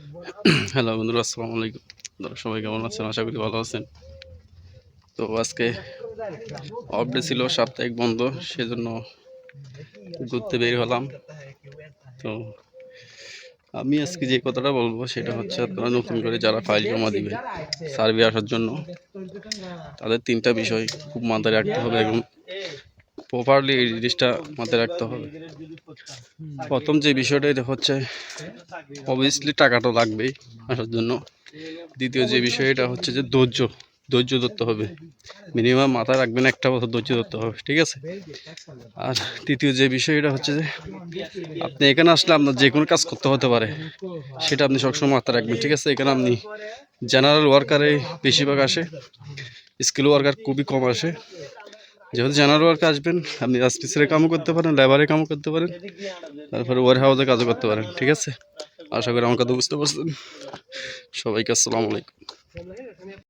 Hello বন্ধুরা, আসসালামু আলাইকুম। আপনারা সবাই কেমন আছেন? আশা করি ভালো আছেন। তো আজকে অফ ডে ছিল, সাপ্তাহিক বন্ধ, সেজন্য ঘুরতে বের হলাম। তো আমি আজকে যে কথাটা বলব, সেটা হচ্ছে আপনারা নতুন করে যারা ফাইল জমা দিবে সার্ভে আসার জন্য, তাদের তিনটা বিষয় খুব মাথায় রাখতে হবে এবং প্রপারলি এই জিনিসটা মাথায় রাখতে হবে। প্রথম যে বিষয়টা এটা হচ্ছে অবভিয়াসলি টাকাটা লাগবেই আসার জন্য। দ্বিতীয় যে বিষয় এটা হচ্ছে যে ধৈর্য ধৈর্য ধরতে হবে। মিনিমাম মাথায় রাখবেন একটা বছর ধৈর্য ধরতে হবে, ঠিক আছে? আর তৃতীয় যে বিষয় এটা হচ্ছে যে, আপনি এখানে আসলে আপনার যে কোনো কাজ করতে হতে পারে, সেটা আপনি সবসময় মাথায় রাখবেন, ঠিক আছে? এখানে আপনি জেনারেল ওয়ার্কারে বেশিরভাগ আসে স্কিল ওয়ার্কার খুবই কম আসে। যেহেতু জেনারেল ওয়ার্কে আসবেন, আপনি রাজমিস্ত্রির কামও করতে পারেন লেবারের কামও করতে পারেন, তারপরে ওয়ার হাউসে কাজও করতে পারেন, ঠিক আছে? আশা করি আমার কথা বুঝতে পারছেন। সবাইকে আসসালামু আলাইকুম।